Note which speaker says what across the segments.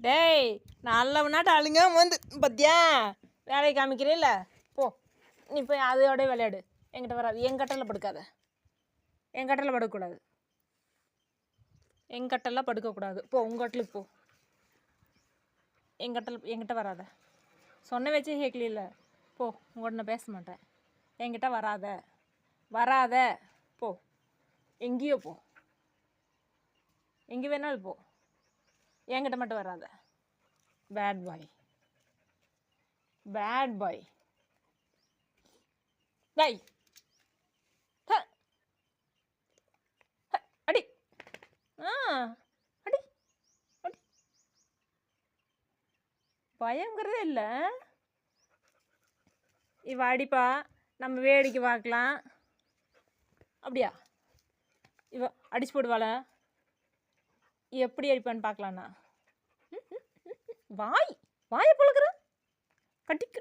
Speaker 1: டேய் நல்லவனாட்ட அழுங்க வந்து பத்தியா? வேலையை காமிக்கிறேல்ல? போ. நீ போய் அதோட விளையாடு. என்கிட்ட வராது. என் கட்டலில் படுக்காத. என் கட்டலில் படுக்கக்கூடாது என் கட்டெல்லாம் படுக்கக்கூடாது. போ உங்கள் கட்டலுக்கு போ. என் கட்டல் என்கிட்ட வராத. சொன்ன வச்சே கேட்கல போ உங்கள்கிட்ட நான் பேச மாட்டேன். என்கிட்ட வராத. வராத. போ. எங்கேயோ போ. எங்கே வேணாலும் போ. என்கிட்ட மட்டும் வராத. பேட் பாய் பேட் பாய் டேய். ஹ. ஹ, அடி. ஆ. அடி. அடி. பயங்கிறதே இல்லை. இவ அடிப்பா. நம்ம வேடிக்கை பார்க்கலாம். அப்படியா? இவ அடிச்சு போடுவாள? எப்படி அடிப்பான்னு பார்க்கலாண்ணா வாய் வாயை பழக்கிற கட்டிக்கு.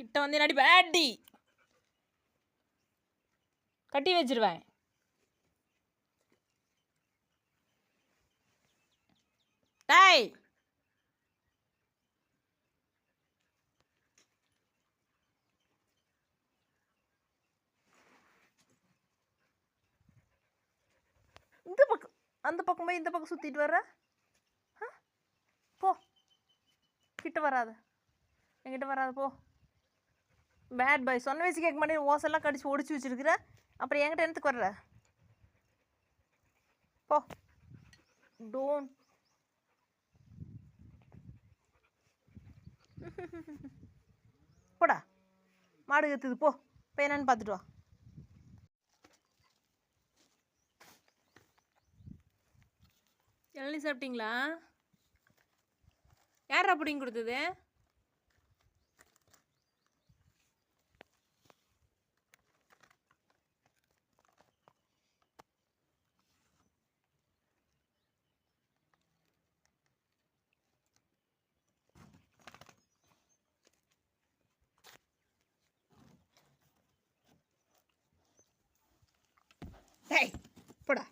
Speaker 1: கிட்ட வந்து என்ன அடிப்பேன் அடி. கட்டி வச்சிருவேன். டேய். இந்த பக்கம் அந்த பக்கம் போய் இந்த பக்கம் சுற்றிட்டு வர்ற? ஆ? போ. கிட்ட வராத. என்கிட்ட வராது போ. பேட் பாய் சொன்ன வயசு கேட்க மாட்டேன் ஓசெல்லாம் கடிச்சு ஒடிச்சு வச்சுருக்குற? அப்புறம் என்கிட்ட என்னத்துக்கு வர்ற? போ. டோன் போடா. மாடு கத்துது போ. போய் என்னன்னு பார்த்துட்டு வா. இளநீ சாப்பிட்டீங்களா? யார் அப்படிங்க கொடுத்தது? டேய் போடா.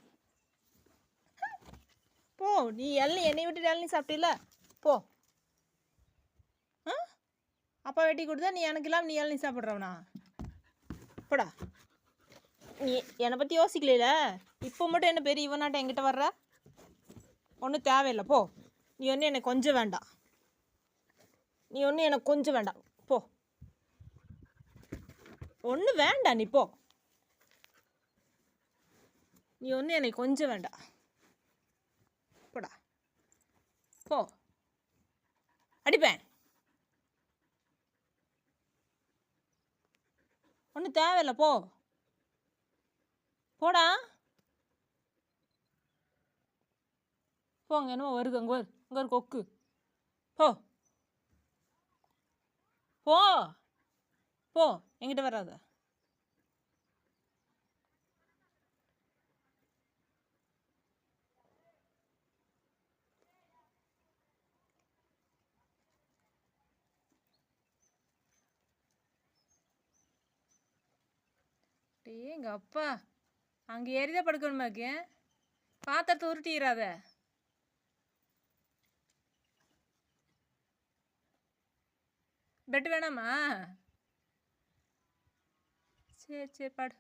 Speaker 1: போ நீ எல்லாம் என்னை விட்டு இளநீ சாப்பிட்டில போ. ஆ? அப்பா வெட்டி கொடுத்தா நீ எனக்கு இல்லாமல் நீ இளநீ சாப்பிட்றவனா? போடா. நீ என்னை பற்றி யோசிக்கலையில? இப்போ மட்டும் என்ன பெரிய இவனாட்ட என்கிட்ட வர்ற? ஒன்றும் தேவையில்லை. போ. நீ ஒன்றும் எனக்கு கொஞ்சம் வேண்டாம். நீ ஒன்றும் எனக்கு கொஞ்சம் வேண்டாம். போ. ஒன்றும் வேண்டாம் நீ போ. நீ ஒன்றும் எனக்கு கொஞ்சம் வேண்டாம் போடா போ. அடிப்பேன். ஒன்றும் தேவையில்ல போ. போடா. போங்க என்னமோ வருது அங்கே ஒரு அங்கே ஒரு கொக்கு. போ. போ. போ. என்கிட்ட வராத. டே எங்கள் அப்பா. அங்கே ஏறிதான் படுக்கணுமாக்கு பாத்திரத்தை உருட்டிடாத பெட் வேணாமா? சரி சரி படு.